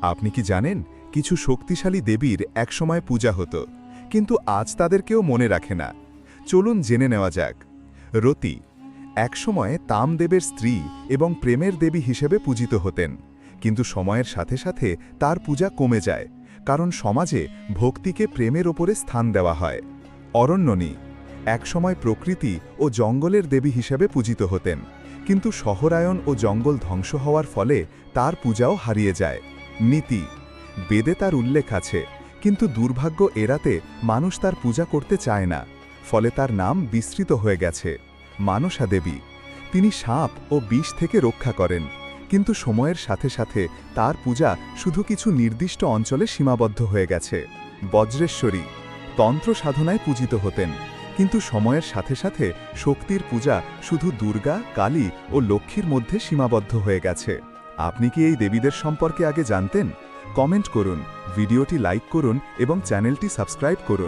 আপনি কি জানেন, কিছু শক্তিশালী দেবীর একসময় পূজা হতো, কিন্তু আজ তাদের কেউ মনে রাখে না। চলুন জেনে নেওয়া যাক। রতি, একসময় তামদেবের স্ত্রী এবং প্রেমের দেবী হিসেবে পূজিত হতেন, কিন্তু সময়ের সাথে সাথে তার পূজা কমে যায়, কারণ সমাজে ভক্তিকে প্রেমের ওপরে স্থান দেওয়া হয়। অরণ্যনী, একসময় প্রকৃতি ও জঙ্গলের দেবী হিসেবে পূজিত হতেন, কিন্তু শহরায়ন ও জঙ্গল ধ্বংস হওয়ার ফলে তার পূজাও হারিয়ে যায়। নীতি। বেদে তার উল্লেখ আছে, কিন্তু দুর্ভাগ্য এড়াতে মানুষ তার পূজা করতে চায় না, ফলে তার নাম বিস্তৃত হয়ে গেছে। মানসা দেবী, তিনি সাপ ও বিষ থেকে রক্ষা করেন, কিন্তু সময়ের সাথে সাথে তার পূজা শুধু কিছু নির্দিষ্ট অঞ্চলে সীমাবদ্ধ হয়ে গেছে। বজ্রেশ্বরী, তন্ত্র সাধনায় পূজিত হতেন, কিন্তু সময়ের সাথে সাথে শক্তির পূজা শুধু দুর্গা, কালী ও লক্ষ্মীর মধ্যে সীমাবদ্ধ হয়ে গেছে। আপনি কি এই দেবীদের সম্পর্কে আগে জানতেন? কমেন্ট করুন, ভিডিওটি লাইক করুন এবং চ্যানেলটি সাবস্ক্রাইব করুন।